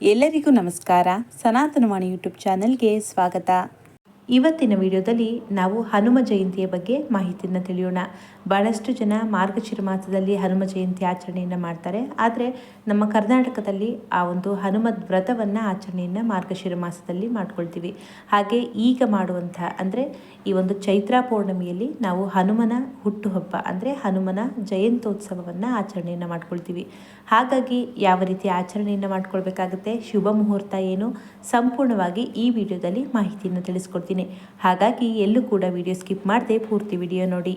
ಎಲ್ಲರಿಗೂ ನಮಸ್ಕಾರ. ಸನಾತನವಾಣಿ ಯೂಟ್ಯೂಬ್ ಚಾನೆಲ್ಗೆ ಸ್ವಾಗತ. ಇವತ್ತಿನ ವಿಡಿಯೋದಲ್ಲಿ ನಾವು ಹನುಮ ಜಯಂತಿಯ ಬಗ್ಗೆ ಮಾಹಿತಿಯನ್ನು ತಿಳಿಯೋಣ. ಭಾಳಷ್ಟು ಜನ ಮಾರ್ಗಶಿರ ಮಾಸದಲ್ಲಿ ಹನುಮ ಜಯಂತಿ ಆಚರಣೆಯನ್ನು ಮಾಡ್ತಾರೆ. ಆದರೆ ನಮ್ಮ ಕರ್ನಾಟಕದಲ್ಲಿ ಆ ಒಂದು ಹನುಮದ್ ವ್ರತವನ್ನು ಆಚರಣೆಯನ್ನು ಮಾರ್ಗಶಿರ ಮಾಸದಲ್ಲಿ ಮಾಡ್ಕೊಳ್ತೀವಿ. ಹಾಗೆ ಈಗ ಮಾಡುವಂಥ ಅಂದರೆ ಈ ಒಂದು ಚೈತ್ರ ಪೌರ್ಣಮಿಯಲ್ಲಿ ನಾವು ಹನುಮನ ಹುಟ್ಟುಹಬ್ಬ ಅಂದರೆ ಹನುಮನ ಜಯಂತ್ಯೋತ್ಸವವನ್ನು ಆಚರಣೆಯನ್ನು ಮಾಡ್ಕೊಳ್ತೀವಿ. ಹಾಗಾಗಿ ಯಾವ ರೀತಿ ಆಚರಣೆಯನ್ನು ಮಾಡ್ಕೊಳ್ಬೇಕಾಗುತ್ತೆ, ಶುಭ ಮುಹೂರ್ತ ಏನು, ಸಂಪೂರ್ಣವಾಗಿ ಈ ವಿಡಿಯೋದಲ್ಲಿ ಮಾಹಿತಿಯನ್ನು ತಿಳಿಸ್ಕೊಡ್ತೀನಿ. ಹಾಗಾಗಿ ಎಲ್ಲೂ ಕೂಡ ವಿಡಿಯೋ ಸ್ಕಿಪ್ ಮಾಡದೆ ಪೂರ್ತಿ ವಿಡಿಯೋ ನೋಡಿ.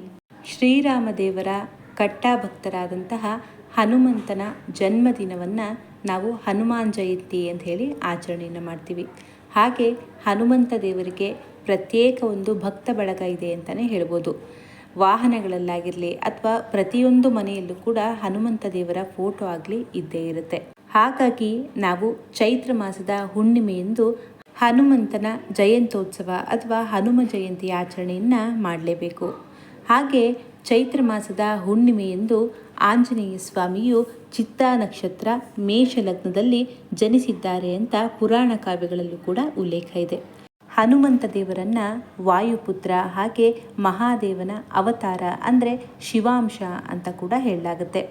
ಶ್ರೀರಾಮದೇವರ ಕಟ್ಟಾಭಕ್ತರಾದಂತಹ ಹನುಮಂತನ ಜನ್ಮದಿನವನ್ನು ನಾವು ಹನುಮಾನ್ ಜಯಂತಿ ಅಂತ ಹೇಳಿ ಆಚರಣೆಯನ್ನು ಮಾಡ್ತೀವಿ. ಹಾಗೆ ಹನುಮಂತ ದೇವರಿಗೆ ಪ್ರತ್ಯೇಕ ಒಂದು ಭಕ್ತ ಬಳಗ ಇದೆ ಅಂತಲೇ ಹೇಳ್ಬೋದು. ವಾಹನಗಳಲ್ಲಾಗಿರಲಿ ಅಥವಾ ಪ್ರತಿಯೊಂದು ಮನೆಯಲ್ಲೂ ಕೂಡ ಹನುಮಂತ ದೇವರ ಫೋಟೋ ಆಗಲಿ ಇದ್ದೇ ಇರುತ್ತೆ. ಹಾಗಾಗಿ ನಾವು ಚೈತ್ರ ಮಾಸದ ಹುಣ್ಣಿಮೆಯಂದು ಹನುಮಂತನ ಜಯಂತ್ಯೋತ್ಸವ ಅಥವಾ ಹನುಮ ಜಯಂತಿ ಆಚರಣೆಯನ್ನು ಮಾಡಲೇಬೇಕು. ಹಾಗೆ ಚೈತ್ರ ಮಾಸದ ಹುಣ್ಣಿಮೆಯಂದು ಆಂಜನೇಯ ಸ್ವಾಮಿಯು ಚಿತ್ತ ನಕ್ಷತ್ರ ಮೇಷ ಲಗ್ನದಲ್ಲಿ ಜನಿಸಿದ್ದಾರೆ ಅಂತ ಪುರಾಣ ಕಾವ್ಯಗಳಲ್ಲೂ ಕೂಡ ಉಲ್ಲೇಖ ಇದೆ. ಹನುಮಂತ ದೇವರನ್ನ ವಾಯುಪುತ್ರ ಹಾಗೆ ಮಹಾದೇವನ ಅವತಾರ ಅಂದರೆ ಶಿವಾಂಶ ಅಂತ ಕೂಡ ಹೇಳಲಾಗುತ್ತೆ.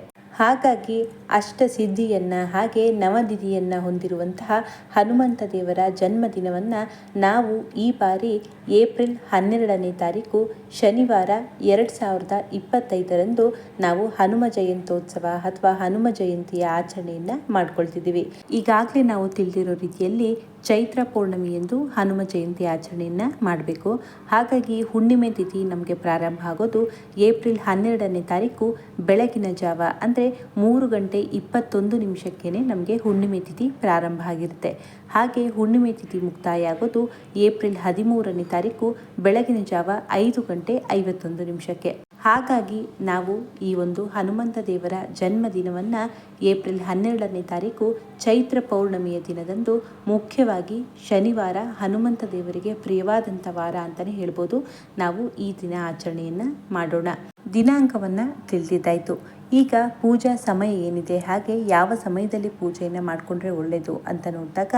ಹಾಗಾಗಿ ಅಷ್ಟಸಿದ್ಧಿಯನ್ನು ಹಾಗೆ ನವನಿಧಿಯನ್ನು ಹೊಂದಿರುವಂತಹ ಹನುಮಂತ ದೇವರ ಜನ್ಮದಿನವನ್ನು ನಾವು ಈ ಬಾರಿ ಏಪ್ರಿಲ್ ಹನ್ನೆರಡನೇ ತಾರೀಕು ಶನಿವಾರ ಎರಡು ಸಾವಿರದ ಇಪ್ಪತ್ತೈದರಂದು ನಾವು ಹನುಮ ಜಯಂತ್ಯೋತ್ಸವ ಅಥವಾ ಹನುಮ ಜಯಂತಿಯ ಆಚರಣೆಯನ್ನು ಮಾಡ್ಕೊಳ್ತಿದ್ದೀವಿ. ಈಗಾಗಲೇ ನಾವು ತಿಳಿದಿರೋ ರೀತಿಯಲ್ಲಿ ಚೈತ್ರ ಪೌರ್ಣಮಿ ಎಂದು ಹನುಮ ಜಯಂತಿ ಆಚರಣೆಯನ್ನು ಮಾಡಬೇಕು. ಹಾಗಾಗಿ ಹುಣ್ಣಿಮೆ ತಿಥಿ ನಮಗೆ ಪ್ರಾರಂಭ ಆಗೋದು ಏಪ್ರಿಲ್ ಹನ್ನೆರಡನೇ ತಾರೀಕು ಬೆಳಗಿನ ಜಾವ. ಅಂದರೆ ಮೂರು ಗಂಟೆ ಇಪ್ಪತ್ತೊಂದು ನಿಮಿಷಕ್ಕೇ ನಮಗೆ ಹುಣ್ಣಿಮೆ ತಿಥಿ ಪ್ರಾರಂಭ ಆಗಿರುತ್ತೆ. ಹಾಗೆ ಹುಣ್ಣಿಮೆ ತಿಥಿ ಮುಕ್ತಾಯ ಆಗೋದು ಏಪ್ರಿಲ್ ಹದಿಮೂರನೇ ತಾರೀಕು ಬೆಳಗಿನ ಜಾವ ಐದು ಗಂಟೆ ಐವತ್ತೊಂದು ನಿಮಿಷಕ್ಕೆ. ಹಾಗಾಗಿ ನಾವು ಈ ಒಂದು ಹನುಮಂತ ದೇವರ ಜನ್ಮದಿನವನ್ನು ಏಪ್ರಿಲ್ ಹನ್ನೆರಡನೇ ತಾರೀಕು ಚೈತ್ರ ಪೌರ್ಣಮಿಯ ದಿನದಂದು ಮುಖ್ಯವಾಗಿ ಶನಿವಾರ ಹನುಮಂತ ದೇವರಿಗೆ ಪ್ರಿಯವಾದಂಥ ವಾರ ಅಂತಲೇ ಹೇಳ್ಬೋದು. ನಾವು ಈ ದಿನ ಆಚರಣೆಯನ್ನು ಮಾಡೋಣ. ದಿನಾಂಕವನ್ನು ತಿಳಿದಿದ್ದಾಯಿತು. ಈಗ ಪೂಜಾ ಸಮಯ ಏನಿದೆ, ಹಾಗೆ ಯಾವ ಸಮಯದಲ್ಲಿ ಪೂಜೆಯನ್ನು ಮಾಡಿಕೊಂಡ್ರೆ ಒಳ್ಳೆಯದು ಅಂತ ನೋಡಿದಾಗ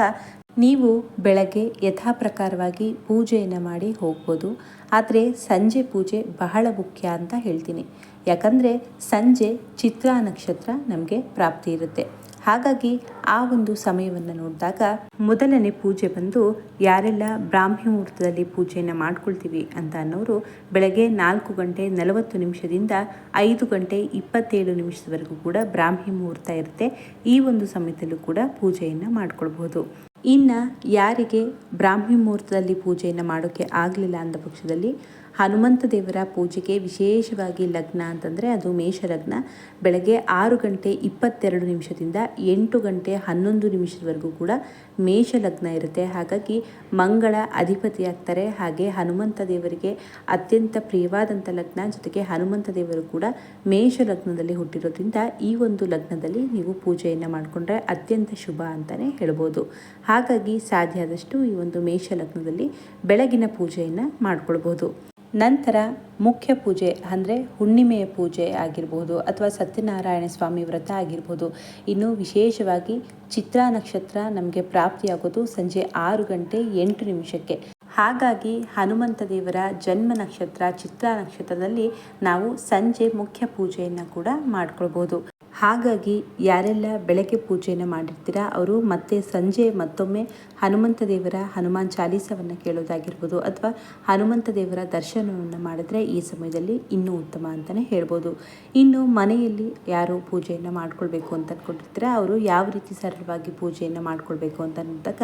ನೀವು ಬೆಳಗ್ಗೆ ಯಥಾಪ್ರಕಾರವಾಗಿ ಪೂಜೆಯನ್ನು ಮಾಡಿ ಹೋಗ್ಬೋದು. ಆದರೆ ಸಂಜೆ ಪೂಜೆ ಬಹಳ ಮುಖ್ಯ ಅಂತ ಹೇಳ್ತೀನಿ. ಯಾಕಂದರೆ ಸಂಜೆ ಚಿತ್ರಾ ನಕ್ಷತ್ರ ನಮಗೆ ಪ್ರಾಪ್ತಿ ಇರುತ್ತೆ. ಹಾಗಾಗಿ ಆ ಒಂದು ಸಮಯವನ್ನು ನೋಡಿದಾಗ ಮೊದಲನೇ ಪೂಜೆ ಬಂದು ಯಾರೆಲ್ಲ ಬ್ರಾಹ್ಮಿ ಮುಹೂರ್ತದಲ್ಲಿ ಪೂಜೆಯನ್ನು ಮಾಡ್ಕೊಳ್ತೀವಿ ಅಂತ ಅನ್ನೋರು ಬೆಳಗ್ಗೆ ನಾಲ್ಕು ಗಂಟೆ ನಲವತ್ತು ನಿಮಿಷದಿಂದ ಐದು ಗಂಟೆ ಇಪ್ಪತ್ತೇಳು ನಿಮಿಷದವರೆಗೂ ಕೂಡ ಬ್ರಾಹ್ಮಿ ಮುಹೂರ್ತ ಇರುತ್ತೆ. ಈ ಒಂದು ಸಮಯದಲ್ಲೂ ಕೂಡ ಪೂಜೆಯನ್ನು ಮಾಡ್ಕೊಳ್ಬಹುದು ಇನ್ನು ಯಾರಿಗೆ ಬ್ರಾಹ್ಮಿ ಮುಹೂರ್ತದಲ್ಲಿ ಪೂಜೆಯನ್ನು ಮಾಡೋಕ್ಕೆ ಆಗಲಿಲ್ಲ ಅಂದ ಪಕ್ಷದಲ್ಲಿ ಹನುಮಂತ ದೇವರ ಪೂಜೆಗೆ ವಿಶೇಷವಾಗಿ ಲಗ್ನ ಅಂತಂದರೆ ಅದು ಮೇಷಲಗ್ನ ಬೆಳಗ್ಗೆ ಆರು ಗಂಟೆ ಇಪ್ಪತ್ತೆರಡು ನಿಮಿಷದಿಂದ ಎಂಟು ಗಂಟೆ ಹನ್ನೊಂದು ನಿಮಿಷದವರೆಗೂ ಕೂಡ ಮೇಷಲಗ್ನ ಇರುತ್ತೆ. ಹಾಗಾಗಿ ಮಂಗಳ ಅಧಿಪತಿಯಾಗ್ತಾರೆ. ಹಾಗೆ ಹನುಮಂತ ದೇವರಿಗೆ ಅತ್ಯಂತ ಪ್ರಿಯವಾದಂಥ ಲಗ್ನ, ಜೊತೆಗೆ ಹನುಮಂತ ದೇವರು ಕೂಡ ಮೇಷ ಲಗ್ನದಲ್ಲಿ ಹುಟ್ಟಿರೋದ್ರಿಂದ ಈ ಒಂದು ಲಗ್ನದಲ್ಲಿ ನೀವು ಪೂಜೆಯನ್ನು ಮಾಡಿಕೊಂಡ್ರೆ ಅತ್ಯಂತ ಶುಭ ಅಂತಲೇ ಹೇಳ್ಬೋದು. ಹಾಗಾಗಿ ಸಾಧ್ಯ ಆದಷ್ಟು ಈ ಒಂದು ಮೇಷ ಲಗ್ನದಲ್ಲಿ ಬೆಳಗಿನ ಪೂಜೆಯನ್ನು ಮಾಡ್ಕೊಳ್ಬೋದು. ನಂತರ ಮುಖ್ಯ ಪೂಜೆ ಅಂದರೆ ಹುಣ್ಣಿಮೆಯ ಪೂಜೆ ಆಗಿರ್ಬೋದು ಅಥವಾ ಸತ್ಯನಾರಾಯಣ ಸ್ವಾಮಿ ವ್ರತ ಆಗಿರ್ಬೋದು. ಇನ್ನು ವಿಶೇಷವಾಗಿ ಚಿತ್ರ ನಕ್ಷತ್ರ ನಮಗೆ ಪ್ರಾಪ್ತಿಯಾಗೋದು ಸಂಜೆ ಆರು ಗಂಟೆ ಎಂಟು ನಿಮಿಷಕ್ಕೆ. ಹಾಗಾಗಿ ಹನುಮಂತ ದೇವರ ಜನ್ಮ ನಕ್ಷತ್ರ ಚಿತ್ರ ನಕ್ಷತ್ರದಲ್ಲಿ ನಾವು ಸಂಜೆ ಮುಖ್ಯ ಪೂಜೆಯನ್ನು ಕೂಡ ಮಾಡ್ಕೊಳ್ಬೋದು. ಹಾಗಾಗಿ ಯಾರೆಲ್ಲ ಬೆಳಗ್ಗೆ ಪೂಜೆಯನ್ನು ಮಾಡಿರ್ತೀರಾ, ಅವರು ಮತ್ತೆ ಸಂಜೆ ಮತ್ತೊಮ್ಮೆ ಹನುಮಂತ ದೇವರ ಹನುಮಾನ್ ಚಾಲೀಸವನ್ನು ಕೇಳೋದಾಗಿರ್ಬೋದು ಅಥವಾ ಹನುಮಂತ ದೇವರ ದರ್ಶನವನ್ನು ಮಾಡಿದ್ರೆ ಈ ಸಮಯದಲ್ಲಿ ಇನ್ನೂ ಉತ್ತಮ ಅಂತಲೇ ಹೇಳ್ಬೋದು. ಇನ್ನು ಮನೆಯಲ್ಲಿ ಯಾರು ಪೂಜೆಯನ್ನು ಮಾಡ್ಕೊಳ್ಬೇಕು ಅಂತ ಅಂದ್ಕೊಂಡಿರ್ತೀರಾ ಅವರು ಯಾವ ರೀತಿ ಸರಳವಾಗಿ ಪೂಜೆಯನ್ನು ಮಾಡ್ಕೊಳ್ಬೇಕು ಅಂತ ಅಂದಾಗ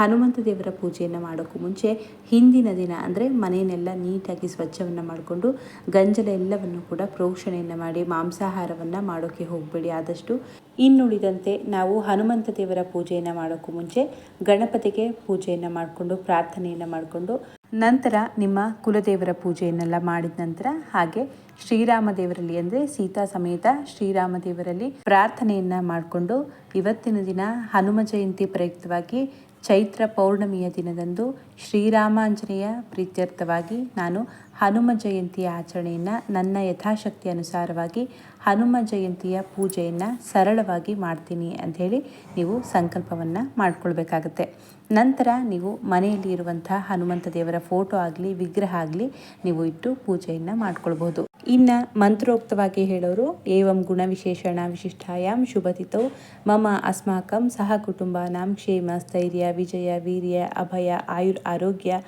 ಹನುಮಂತ ದೇವರ ಪೂಜೆಯನ್ನು ಮಾಡೋಕ್ಕೂ ಮುಂಚೆ ಹಿಂದಿನ ದಿನ ಅಂದರೆ ಮನೆಯನ್ನೆಲ್ಲ ನೀಟಾಗಿ ಸ್ವಚ್ಛವನ್ನು ಮಾಡಿಕೊಂಡು ಗಂಜಲ ಎಲ್ಲವನ್ನು ಕೂಡ ಪ್ರೋಕ್ಷಣೆಯನ್ನು ಮಾಡಿ ಮಾಂಸಾಹಾರವನ್ನು ಮಾಡೋಕ್ಕೆ ಹೋಗಬೇಡಿ ಆದಷ್ಟು ಇನ್ನುಳಿದಂತೆ ನಾವು ಹನುಮಂತ ದೇವರ ಪೂಜೆಯನ್ನು ಮಾಡೋಕ್ಕೂ ಮುಂಚೆ ಗಣಪತಿಗೆ ಪೂಜೆಯನ್ನು ಮಾಡಿಕೊಂಡು, ಪ್ರಾರ್ಥನೆಯನ್ನು ಮಾಡಿಕೊಂಡು, ನಂತರ ನಿಮ್ಮ ಕುಲದೇವರ ಪೂಜೆಯನ್ನೆಲ್ಲ ಮಾಡಿದ ನಂತರ ಹಾಗೆ ಶ್ರೀರಾಮ ದೇವರಲ್ಲಿ ಅಂದರೆ ಸೀತಾ ಸಮೇತ ಶ್ರೀರಾಮ ದೇವರಲ್ಲಿ ಪ್ರಾರ್ಥನೆಯನ್ನು ಮಾಡಿಕೊಂಡು ಇವತ್ತಿನ ದಿನ ಹನುಮ ಜಯಂತಿ ಪ್ರಯುಕ್ತವಾಗಿ ಚೈತ್ರ ಪೌರ್ಣಮಿಯ ದಿನದಂದು ಶ್ರೀರಾಮಾಂಜನೇಯ ಪ್ರೀತ್ಯರ್ಥವಾಗಿ ನಾನು ಹನುಮ ಜಯಂತಿಯ ಆಚರಣೆಯನ್ನು ನನ್ನ ಯಥಾಶಕ್ತಿ ಅನುಸಾರವಾಗಿ ಹನುಮ ಜಯಂತಿಯ ಪೂಜೆಯನ್ನು ಸರಳವಾಗಿ ಮಾಡ್ತೀನಿ ಅಂಥೇಳಿ ನೀವು ಸಂಕಲ್ಪವನ್ನು ಮಾಡಿಕೊಳ್ಬೇಕಾಗತ್ತೆ. ನಂತರ ನೀವು ಮನೆಯಲ್ಲಿ ಇರುವಂಥ ಹನುಮಂತ ದೇವರ ಫೋಟೋ ಆಗಲಿ, ವಿಗ್ರಹ ಆಗಲಿ ನೀವು ಇಟ್ಟು ಪೂಜೆಯನ್ನು ಮಾಡ್ಕೊಳ್ಬೋದು ಇನ್ನು ಮಂತ್ರೋಕ್ತವಾಗಿ ಹೇಳೋರು, ಏವಂ ಗುಣವಿಶೇಷಣ ವಿಶಿಷ್ಟಾಯಾಮ್ ಶುಭತಿತೌ ಮಮ ಅಸ್ಮಾಕಂ ಸಹ ಕುಟುಂಬಾನಾಂ ಕ್ಷೇಮ ಸ್ಥೈರ್ಯ ವಿಜಯ ವೀರ್ಯ ಅಭಯ ಆಯುರ್ ಆರೋಗ್ಯ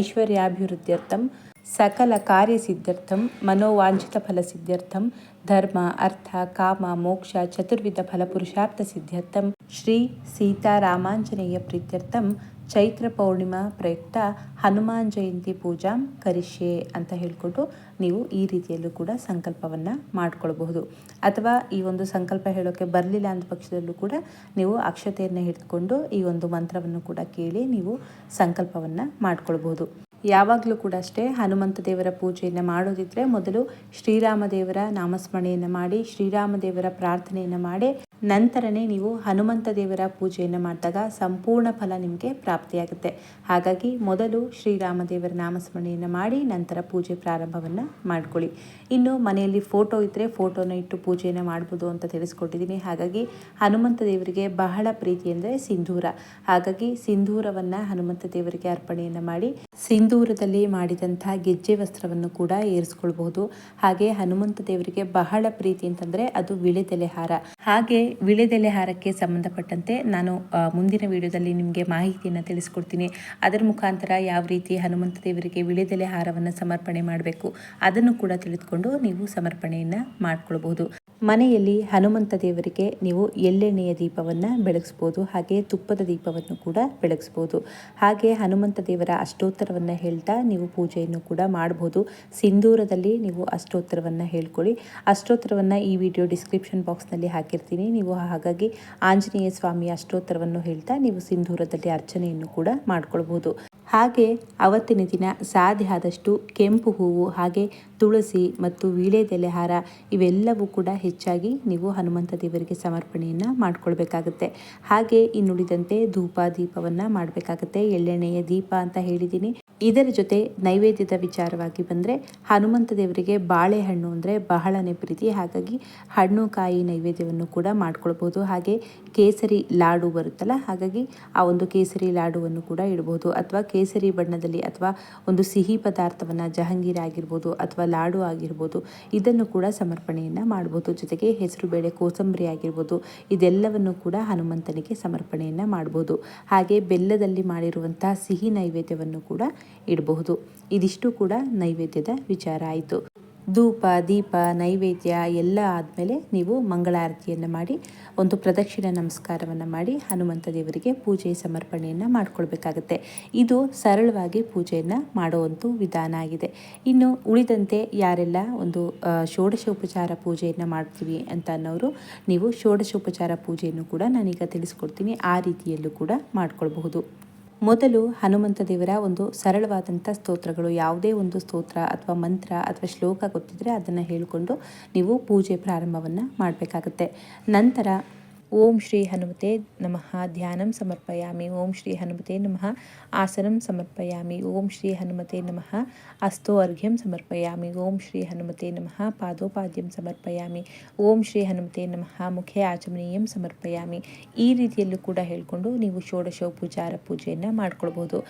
ಐಶ್ವರ್ಯಾಭಿವೃದ್ಧ್ಯರ್ಥಂ. ಸಕಲ ಕಾರ್ಯಸಿದ್ಧ್ಯರ್ಥಂ ಮನೋವಾಂಛಿತ ಫಲಸಿದ್ಧ್ಯರ್ಥಂ ಧರ್ಮ, ಅರ್ಥ, ಕಾಮ, ಮೋಕ್ಷ, ಚತುರ್ವಿಧ ಫಲಪುರುಷಾರ್ಥ ಸಿದ್ಧಾರ್ಥಂ. ಶ್ರೀ ಸೀತಾರಾಮಾಂಜನೇಯ ಪ್ರೀತ್ಯರ್ಥಂ, ಚೈತ್ರ ಪೌರ್ಣಿಮಾ ಪ್ರಯುಕ್ತ ಹನುಮಾನ್ ಜಯಂತಿ ಪೂಜಾಂ ಕರಿಷ್ಯೆ ಅಂತ ಹೇಳಿಕೊಟ್ಟು ನೀವು ಈ ರೀತಿಯಲ್ಲೂ ಕೂಡ ಸಂಕಲ್ಪವನ್ನು ಮಾಡ್ಕೊಳ್ಬಹುದು. ಅಥವಾ ಈ ಒಂದು ಸಂಕಲ್ಪ ಹೇಳೋಕ್ಕೆ ಬರಲಿಲ್ಲ ಅಂದ ಪಕ್ಷದಲ್ಲೂ ಕೂಡ ನೀವು ಅಕ್ಷತೆಯನ್ನು ಹಿಡಿದುಕೊಂಡು ಈ ಒಂದು ಮಂತ್ರವನ್ನು ಕೂಡ ಕೇಳಿ ನೀವು ಸಂಕಲ್ಪವನ್ನು ಮಾಡ್ಕೊಳ್ಬಹುದು. ಯಾವಾಗಲೂ ಕೂಡ ಅಷ್ಟೇ ಹನುಮಂತ ದೇವರ ಪೂಜೆಯನ್ನು ಮಾಡೋದಿದ್ರೆ ಮೊದಲು ಶ್ರೀರಾಮ ದೇವರ ನಾಮಸ್ಮರಣೆಯನ್ನು ಮಾಡಿ ಶ್ರೀರಾಮ ದೇವರ ಪ್ರಾರ್ಥನೆಯನ್ನು ಮಾಡಿ ನಂತರನೇ ನೀವು ಹನುಮಂತ ದೇವರ ಪೂಜೆಯನ್ನು ಮಾಡಿದಾಗ ಸಂಪೂರ್ಣ ಫಲ ನಿಮಗೆ ಪ್ರಾಪ್ತಿಯಾಗುತ್ತೆ. ಹಾಗಾಗಿ ಮೊದಲು ಶ್ರೀರಾಮದೇವರ ನಾಮಸ್ಮರಣೆಯನ್ನು ಮಾಡಿ ನಂತರ ಪೂಜೆ ಪ್ರಾರಂಭವನ್ನು ಮಾಡ್ಕೊಳ್ಳಿ. ಇನ್ನು ಮನೆಯಲ್ಲಿ ಫೋಟೋ ಇದ್ದರೆ ಫೋಟೋನ ಇಟ್ಟು ಪೂಜೆಯನ್ನು ಮಾಡ್ಬೋದು ಅಂತ ತಿಳಿಸ್ಕೊಟ್ಟಿದ್ದೀನಿ. ಹಾಗಾಗಿ ಹನುಮಂತ ದೇವರಿಗೆ ಬಹಳ ಪ್ರೀತಿ ಅಂದರೆ ಸಿಂಧೂರ. ಹಾಗಾಗಿ ಸಿಂಧೂರವನ್ನು ಹನುಮಂತ ದೇವರಿಗೆ ಅರ್ಪಣೆಯನ್ನು ಮಾಡಿ ಸಿಂಧೂರದಲ್ಲಿ ಮಾಡಿದಂಥ ಗೆಜ್ಜೆ ವಸ್ತ್ರವನ್ನು ಕೂಡ ಏರಿಸ್ಕೊಳ್ಬಹುದು. ಹಾಗೆ ಹನುಮಂತ ದೇವರಿಗೆ ಬಹಳ ಪ್ರೀತಿ ಅಂತಂದರೆ ಅದು ವಿಳೆದೆಲೆ ಹಾರ ಹಾಗೆ ವಿಳೆದೆಲೆ ಹಾರಕ್ಕೆ ಸಂಬಂಧಪಟ್ಟಂತೆ ನಾನು ಮುಂದಿನ ವಿಡಿಯೋದಲ್ಲಿ ನಿಮಗೆ ಮಾಹಿತಿಯನ್ನು ತಿಳಿಸ್ಕೊಡ್ತೀನಿ. ಅದರ ಮುಖಾಂತರ ಯಾವ ರೀತಿ ಹನುಮಂತ ದೇವರಿಗೆ ವಿಳೆದೆಲೆ ಹಾರವನ್ನು ಸಮರ್ಪಣೆ ಮಾಡಬೇಕು, ಅದನ್ನು ಕೂಡ ತಿಳಿದುಕೊಂಡು ನೀವು ಸಮರ್ಪಣೆಯನ್ನು ಮಾಡಿಕೊಳ್ಬಹುದು. ಮನೆಯಲ್ಲಿ ಹನುಮಂತ ದೇವರಿಗೆ ನೀವು ಎಳ್ಳೆಣ್ಣೆಯ ದೀಪವನ್ನು ಬೆಳಗಿಸ್ಬೋದು, ಹಾಗೆ ತುಪ್ಪದ ದೀಪವನ್ನು ಕೂಡ ಬೆಳಗಿಸ್ಬೋದು. ಹಾಗೆ ಹನುಮಂತ ದೇವರ ಅಷ್ಟೋತ್ತರವನ್ನು ಹೇಳ್ತಾ ನೀವು ಪೂಜೆಯನ್ನು ಕೂಡ ಮಾಡಬಹುದು ಸಿಂಧೂರದಲ್ಲಿ ನೀವು ಅಷ್ಟೋತ್ತರವನ್ನು ಹೇಳ್ಕೊಳ್ಳಿ. ಅಷ್ಟೋತ್ತರವನ್ನು ಈ ವಿಡಿಯೋ ಡಿಸ್ಕ್ರಿಪ್ಷನ್ ಬಾಕ್ಸ್ನಲ್ಲಿ ಹಾಕಿರ್ತೀನಿ. ನೀವು ಹಾಗಾಗಿ ಆಂಜನೇಯ ಸ್ವಾಮಿಯ ಅಷ್ಟೋತ್ತರವನ್ನು ಹೇಳ್ತಾ ನೀವು ಸಿಂಧೂರದಲ್ಲಿ ಅರ್ಚನೆಯನ್ನು ಕೂಡ ಮಾಡ್ಕೊಳ್ಬೋದು. ಹಾಗೆ ಅವತ್ತಿನ ದಿನ ಸಾಧ್ಯ ಆದಷ್ಟು ಕೆಂಪು ಹೂವು, ಹಾಗೆ ತುಳಸಿ ಮತ್ತು ವೀಳೆದೆಲೆ ಹಾರ ಇವೆಲ್ಲವೂ ಕೂಡ ಹೆಚ್ಚಾಗಿ ನೀವು ಹನುಮಂತ ದೇವರಿಗೆ ಸಮರ್ಪಣೆಯನ್ನು ಮಾಡ್ಕೊಳ್ಳಬೇಕಾಗುತ್ತೆ ಹಾಗೆ ಇನ್ನುಳಿದಂತೆ ಧೂಪ ದೀಪವನ್ನು ಮಾಡಬೇಕಾಗತ್ತೆ. ಎಳ್ಳೆಣ್ಣೆಯ ದೀಪ ಅಂತ ಹೇಳಿದ್ದೀನಿ. ಇದರ ಜೊತೆ ನೈವೇದ್ಯದ ವಿಚಾರವಾಗಿ ಬಂದರೆ ಹನುಮಂತ ದೇವರಿಗೆ ಬಾಳೆಹಣ್ಣು ಅಂದರೆ ಬಹಳನೇ ಪ್ರೀತಿ. ಹಾಗಾಗಿ ಹಣ್ಣು ಕಾಯಿ ನೈವೇದ್ಯವನ್ನು ಕೂಡ ಮಾಡ್ಕೊಳ್ಬೋದು ಹಾಗೆ ಕೇಸರಿ ಲಾಡು ಬರುತ್ತಲ್ಲ, ಹಾಗಾಗಿ ಆ ಒಂದು ಕೇಸರಿ ಲಾಡುವನ್ನು ಕೂಡ ಇಡ್ಬೋದು ಅಥವಾ ಕೇಸರಿ ಬಣ್ಣದಲ್ಲಿ ಅಥವಾ ಒಂದು ಸಿಹಿ ಪದಾರ್ಥವನ್ನು ಜಹಂಗೀರ್ ಆಗಿರ್ಬೋದು ಅಥವಾ ಲಾಡು ಆಗಿರ್ಬೋದು, ಇದನ್ನು ಕೂಡ ಸಮರ್ಪಣೆಯನ್ನು ಮಾಡ್ಬೋದು ಜೊತೆಗೆ ಹೆಸರುಬೇಳೆ ಕೋಸಂಬರಿ ಆಗಿರ್ಬೋದು, ಇದೆಲ್ಲವನ್ನು ಕೂಡ ಹನುಮಂತನಿಗೆ ಸಮರ್ಪಣೆಯನ್ನು ಮಾಡ್ಬೋದು. ಹಾಗೆ ಬೆಲ್ಲದಲ್ಲಿ ಮಾಡಿರುವಂತಹ ಸಿಹಿ ನೈವೇದ್ಯವನ್ನು ಕೂಡ ಇಡಬಹುದು. ಇದಿಷ್ಟು ಕೂಡ ನೈವೇದ್ಯದ ವಿಚಾರ ಆಯಿತು. ಧೂಪ, ದೀಪ, ನೈವೇದ್ಯ ಎಲ್ಲ ಆದಮೇಲೆ ನೀವು ಮಂಗಳಾರತಿಯನ್ನು ಮಾಡಿ, ಒಂದು ಪ್ರದಕ್ಷಿಣೆ ನಮಸ್ಕಾರವನ್ನು ಮಾಡಿ ಹನುಮಂತ ದೇವರಿಗೆ ಪೂಜೆ ಸಮರ್ಪಣೆಯನ್ನು ಮಾಡಿಕೊಳ್ಬೇಕಾಗತ್ತೆ. ಇದು ಸರಳವಾಗಿ ಪೂಜೆಯನ್ನು ಮಾಡುವಂಥ ವಿಧಾನ ಆಗಿದೆ. ಇನ್ನು ಉಳಿದಂತೆ ಯಾರೆಲ್ಲ ಒಂದು ಷೋಡಶೋಪಚಾರ ಪೂಜೆಯನ್ನು ಮಾಡ್ತೀವಿ ಅಂತ ಅನ್ನೋರು, ನೀವು ಷೋಡಶೋಪಚಾರ ಪೂಜೆಯನ್ನು ಕೂಡ ನಾನೀಗ ತಿಳಿಸ್ಕೊಡ್ತೀನಿ. ಆ ರೀತಿಯಲ್ಲೂ ಕೂಡ ಮಾಡ್ಕೊಳ್ಬಹುದು. ಮೊದಲು ಹನುಮಂತ ದೇವರ ಒಂದು ಸರಳವಾದಂಥ ಸ್ತೋತ್ರಗಳು, ಯಾವುದೇ ಒಂದು ಸ್ತೋತ್ರ ಅಥವಾ ಮಂತ್ರ ಅಥವಾ ಶ್ಲೋಕ ಗೊತ್ತಿದ್ರೆ ಅದನ್ನು ಹೇಳಿಕೊಂಡು ನೀವು ಪೂಜೆ ಪ್ರಾರಂಭವನ್ನು ಮಾಡಬೇಕಾಗುತ್ತೆ. ನಂತರ ಓಂ ಶ್ರೀ ಹನುಮತೆ ನಮಃ. ಧ್ಯಾನಂ ಸಮರ್ಪಯಾಮಿ. ಓಂ ಶ್ರೀ ಹನುಮತೆ ನಮಃ. ಆಸನಂ ಸಮರ್ಪಯಾಮಿ. ಓಂ ಶ್ರೀ ಹನುಮತೆ ನಮಃ. ಅಸ್ತೋ ಅರ್ಘ್ಯಂ ಸಮರ್ಪಯಾಮಿ. ಓಂ ಶ್ರೀ ಹನುಮತೆ ನಮಃ. ಪಾದೋಪಾದ್ಯಂ ಸಮರ್ಪಯಾಮಿ. ಓಂ ಶ್ರೀ ಹನುಮತೆ ನಮಃ. ಮುಖೇ ಆಚಮನೀಯಂ ಸಮರ್ಪಯಾಮಿ. ಈ ರೀತಿಯಲ್ಲೂ ಕೂಡ ಹೇಳಿಕೊಂಡು ನೀವು ಷೋಡಶೋಪಚಾರ ಪೂಜೆಯನ್ನು ಮಾಡ್ಕೊಳ್ಬೋದು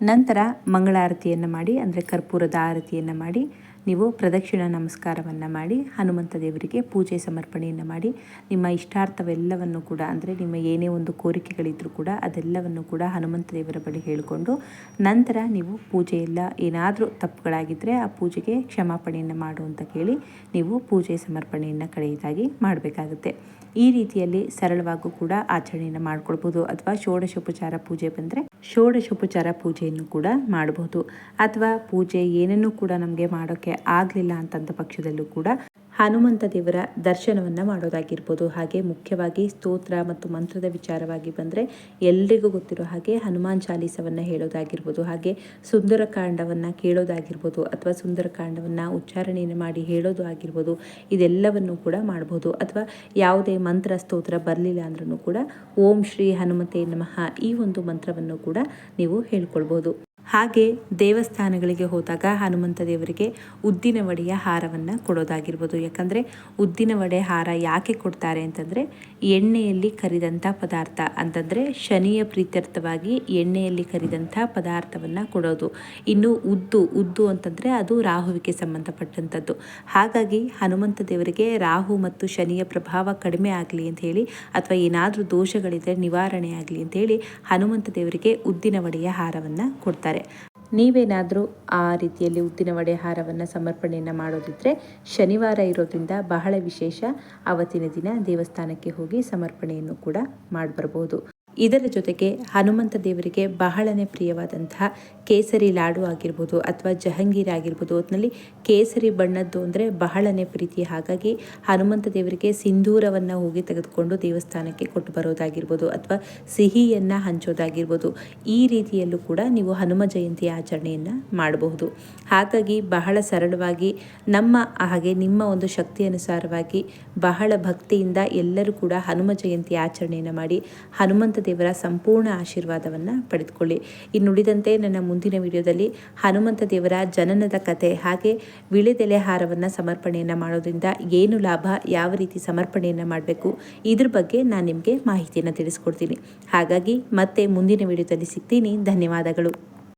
ನಂತರ ಮಂಗಳಾರತಿಯನ್ನು ಮಾಡಿ, ಅಂದರೆ ಕರ್ಪೂರದ ಆರತಿಯನ್ನು ಮಾಡಿ ನೀವು ಪ್ರದಕ್ಷಿಣ ನಮಸ್ಕಾರವನ್ನು ಮಾಡಿ, ಹನುಮಂತ ದೇವರಿಗೆ ಪೂಜೆ ಸಮರ್ಪಣೆಯನ್ನು ಮಾಡಿ, ನಿಮ್ಮ ಇಷ್ಟಾರ್ಥವೆಲ್ಲವನ್ನು ಕೂಡ ಅಂದರೆ ನಿಮ್ಮ ಏನೇ ಒಂದು ಕೋರಿಕೆಗಳಿದ್ದರೂ ಕೂಡ ಅದೆಲ್ಲವನ್ನು ಕೂಡ ಹನುಮಂತ ದೇವರ ಬಳಿ ಹೇಳಿಕೊಂಡು ನಂತರ ನೀವು ಪೂಜೆಯೆಲ್ಲ ಏನಾದರೂ ತಪ್ಪುಗಳಾಗಿದ್ದರೆ ಆ ಪೂಜೆಗೆ ಕ್ಷಮಾಪಣೆಯನ್ನು ಮಾಡು ಅಂತ ಕೇಳಿ ನೀವು ಪೂಜೆ ಸಮರ್ಪಣೆಯನ್ನು ಕಡೆಯದಾಗಿ ಮಾಡಬೇಕಾಗುತ್ತೆ. ಈ ರೀತಿಯಲ್ಲಿ ಸರಳವಾಗೂ ಕೂಡ ಆಚರಣೆಯನ್ನು ಮಾಡ್ಕೊಳ್ಬೋದು ಅಥವಾ ಷೋಡಶೋಪಚಾರ ಪೂಜೆ ಬಂದರೆ ಷೋಡಶೋಪಚಾರ ಪೂಜೆಯನ್ನು ಕೂಡ ಮಾಡಬಹುದು ಅಥವಾ ಪೂಜೆ ಏನನ್ನು ಕೂಡ ನಮಗೆ ಮಾಡೋಕ್ಕೆ ಆಗಲಿಲ್ಲ ಅಂತಂದ ಪಕ್ಷದಲ್ಲೂ ಕೂಡ ಹನುಮಂತ ದೇವರ ದರ್ಶನವನ್ನು ಮಾಡೋದಾಗಿರ್ಬೋದು. ಹಾಗೆ ಮುಖ್ಯವಾಗಿ ಸ್ತೋತ್ರ ಮತ್ತು ಮಂತ್ರದ ವಿಚಾರವಾಗಿ ಬಂದರೆ ಎಲ್ರಿಗೂ ಗೊತ್ತಿರೋ ಹಾಗೆ ಹನುಮಾನ್ ಚಾಲೀಸವನ್ನು ಹೇಳೋದಾಗಿರ್ಬೋದು. ಹಾಗೆ ಸುಂದರಕಾಂಡವನ್ನು ಕೇಳೋದಾಗಿರ್ಬೋದು ಅಥವಾ ಸುಂದರಕಾಂಡವನ್ನು ಉಚ್ಚಾರಣೆಯನ್ನು ಮಾಡಿ ಹೇಳೋದು ಆಗಿರ್ಬೋದು. ಇದೆಲ್ಲವನ್ನು ಕೂಡ ಮಾಡ್ಬೋದು. ಅಥವಾ ಯಾವುದೇ ಮಂತ್ರ, ಸ್ತೋತ್ರ ಬರಲಿಲ್ಲ ಅಂದ್ರೂ ಕೂಡ ಓಂ ಶ್ರೀ ಹನುಮತೆ ನಮಃ ಈ ಒಂದು ಮಂತ್ರವನ್ನು ಕೂಡ ನೀವು ಹೇಳ್ಕೊಳ್ಬೋದು. ಹಾಗೆ ದೇವಸ್ಥಾನಗಳಿಗೆ ಹೋದಾಗ ಹನುಮಂತ ದೇವರಿಗೆ ಉದ್ದಿನ ವಡೆಯ ಹಾರವನ್ನು ಕೊಡೋದಾಗಿರ್ಬೋದು. ಯಾಕಂದರೆ ಉದ್ದಿನ ವಡೆ ಹಾರ ಯಾಕೆ ಕೊಡ್ತಾರೆ ಅಂತಂದರೆ ಎಣ್ಣೆಯಲ್ಲಿ ಕರಿದಂಥ ಪದಾರ್ಥ. ಅಂತಂದರೆ ಶನಿಯ ಪ್ರೀತ್ಯರ್ಥವಾಗಿ ಎಣ್ಣೆಯಲ್ಲಿ ಕರಿದಂಥ ಪದಾರ್ಥವನ್ನು ಕೊಡೋದು. ಇನ್ನು ಉದ್ದು ಉದ್ದು ಅಂತಂದರೆ ಅದು ರಾಹುವಿಗೆ ಸಂಬಂಧಪಟ್ಟಂಥದ್ದು ಹಾಗಾಗಿ ಹನುಮಂತ ದೇವರಿಗೆ ರಾಹು ಮತ್ತು ಶನಿಯ ಪ್ರಭಾವ ಕಡಿಮೆ ಆಗಲಿ ಅಂತ ಹೇಳಿ ಅಥವಾ ಏನಾದರೂ ದೋಷಗಳಿದ್ದರೆ ನಿವಾರಣೆ ಆಗಲಿ ಅಂತ ಹೇಳಿ ಹನುಮಂತ ದೇವರಿಗೆ ಉದ್ದಿನ ವಡೆಯ ಹಾರವನ್ನು ಕೊಡ್ತಾರೆ ನೀವೇನಾದರೂ ಆ ರೀತಿಯಲ್ಲಿ ಉದ್ದಿನ ವಡೆ ಹಾರವನ್ನು ಸಮರ್ಪಣೆಯನ್ನು ಮಾಡೋದಿದ್ದರೆ ಶನಿವಾರ ಇರೋದ್ರಿಂದ ಬಹಳ ವಿಶೇಷ. ಅವತ್ತಿನ ದಿನ ದೇವಸ್ಥಾನಕ್ಕೆ ಹೋಗಿ ಸಮರ್ಪಣೆಯನ್ನು ಕೂಡ ಮಾಡಿಬರ್ಬೋದು. ಇದರ ಜೊತೆಗೆ ಹನುಮಂತ ದೇವರಿಗೆ ಬಹಳನೇ ಪ್ರಿಯವಾದಂತಹ ಕೇಸರಿ ಲಾಡು ಆಗಿರ್ಬೋದು ಅಥವಾ ಜಹಂಗೀರ್ ಆಗಿರ್ಬೋದು ಒಟ್ಟಿನಲ್ಲಿ ಕೇಸರಿ ಬಣ್ಣದ್ದು ಅಂದರೆ ಬಹಳನೇ ಪ್ರೀತಿ. ಹಾಗಾಗಿ ಹನುಮಂತ ದೇವರಿಗೆ ಸಿಂಧೂರವನ್ನು ಹೋಗಿ ತೆಗೆದುಕೊಂಡು ದೇವಸ್ಥಾನಕ್ಕೆ ಕೊಟ್ಟು ಬರೋದಾಗಿರ್ಬೋದು ಅಥವಾ ಸಿಹಿಯನ್ನು ಹಂಚೋದಾಗಿರ್ಬೋದು, ಈ ರೀತಿಯಲ್ಲೂ ಕೂಡ ನೀವು ಹನುಮ ಜಯಂತಿ ಆಚರಣೆಯನ್ನು ಮಾಡಬಹುದು. ಹಾಗಾಗಿ ಬಹಳ ಸರಳವಾಗಿ ನಮ್ಮ ಹಾಗೆ ನಿಮ್ಮ ಒಂದು ಶಕ್ತಿ ಅನುಸಾರವಾಗಿ ಬಹಳ ಭಕ್ತಿಯಿಂದ ಎಲ್ಲರೂ ಕೂಡ ಹನುಮ ಜಯಂತಿ ಆಚರಣೆಯನ್ನು ಮಾಡಿ ಹನುಮಂತ ದೇವರ ಸಂಪೂರ್ಣ ಆಶೀರ್ವಾದವನ್ನು ಪಡೆದುಕೊಳ್ಳಿ. ಇನ್ನುಳಿದಂತೆ ನನ್ನ ಮುಂದಿನ ವಿಡಿಯೋದಲ್ಲಿ ಹನುಮಂತ ದೇವರ ಜನನದ ಕತೆ ಹಾಗೆ ವಿಳೆದೆಲೆ ಹಾರವನ್ನು ಸಮರ್ಪಣೆಯನ್ನು ಮಾಡೋದ್ರಿಂದ ಏನು ಲಾಭ, ಯಾವ ರೀತಿ ಸಮರ್ಪಣೆಯನ್ನು ಮಾಡಬೇಕು, ಇದ್ರ ಬಗ್ಗೆ ನಾನು ನಿಮಗೆ ಮಾಹಿತಿಯನ್ನು ತಿಳಿಸ್ಕೊಡ್ತೀನಿ. ಹಾಗಾಗಿ ಮತ್ತೆ ಮುಂದಿನ ವಿಡಿಯೋದಲ್ಲಿ ಸಿಗ್ತೀನಿ. ಧನ್ಯವಾದಗಳು.